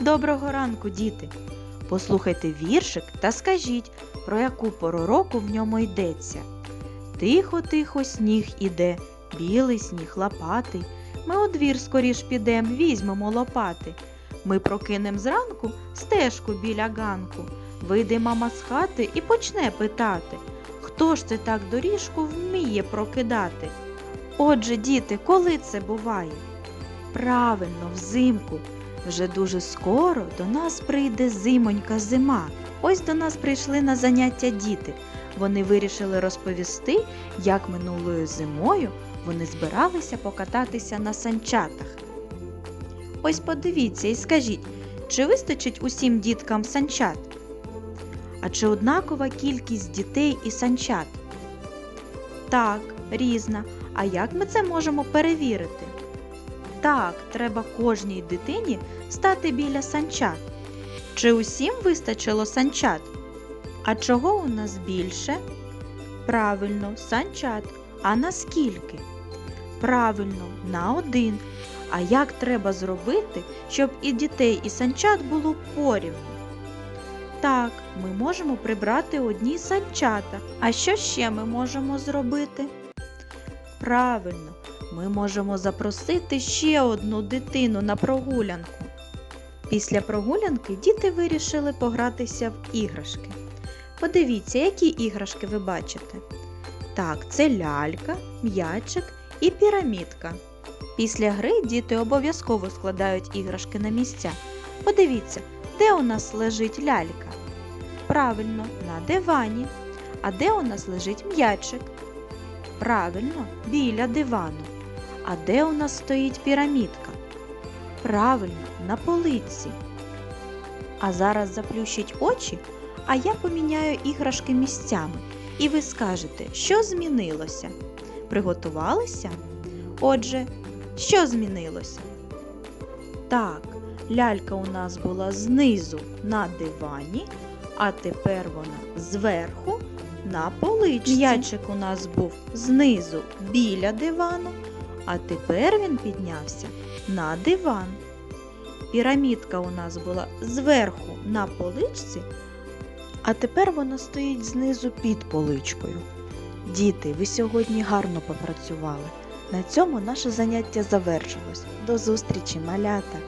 Доброго ранку, діти! Послухайте віршик та скажіть, про яку пору року в ньому йдеться. Тихо-тихо сніг іде, білий сніг лопатий. Ми у двір скоріш підем, візьмемо лопати. Ми прокинем зранку стежку біля ганку. Вийде мама з хати і почне питати, хто ж це так доріжку вміє прокидати? Отже, діти, коли це буває? Правильно, взимку. Вже дуже скоро до нас прийде зимонька зима. Ось до нас прийшли на заняття діти. Вони вирішили розповісти, як минулою зимою вони збиралися покататися на санчатах. Ось подивіться і скажіть, чи вистачить усім діткам санчат? А чи однакова кількість дітей і санчат? Так, різна. А як ми це можемо перевірити? Так, треба кожній дитині стати біля санчат. Чи усім вистачило санчат? А чого у нас більше? Правильно, санчат. А наскільки? Правильно, на один. А як треба зробити, щоб і дітей, і санчат було порівну? Так, ми можемо прибрати одні санчата. А що ще ми можемо зробити? Правильно, ми можемо запросити ще одну дитину на прогулянку. Після прогулянки діти вирішили погратися в іграшки. Подивіться, які іграшки ви бачите. Так, це лялька, м'ячик і пірамідка. Після гри діти обов'язково складають іграшки на місця. Подивіться, де у нас лежить лялька? Правильно, на дивані. А де у нас лежить м'ячик? Правильно, біля дивану. А де у нас стоїть пірамідка? Правильно, на полиці. А зараз заплющіть очі, а я поміняю іграшки місцями. І ви скажете, що змінилося? Приготувалися? Отже, що змінилося? Так, лялька у нас була знизу на дивані, а тепер вона зверху на поличці. М'ячик у нас був знизу біля дивану, а тепер він піднявся на диван. Пірамідка у нас була зверху на поличці, а тепер вона стоїть знизу під поличкою. Діти, ви сьогодні гарно попрацювали. На цьому наше заняття завершилось. До зустрічі, малята!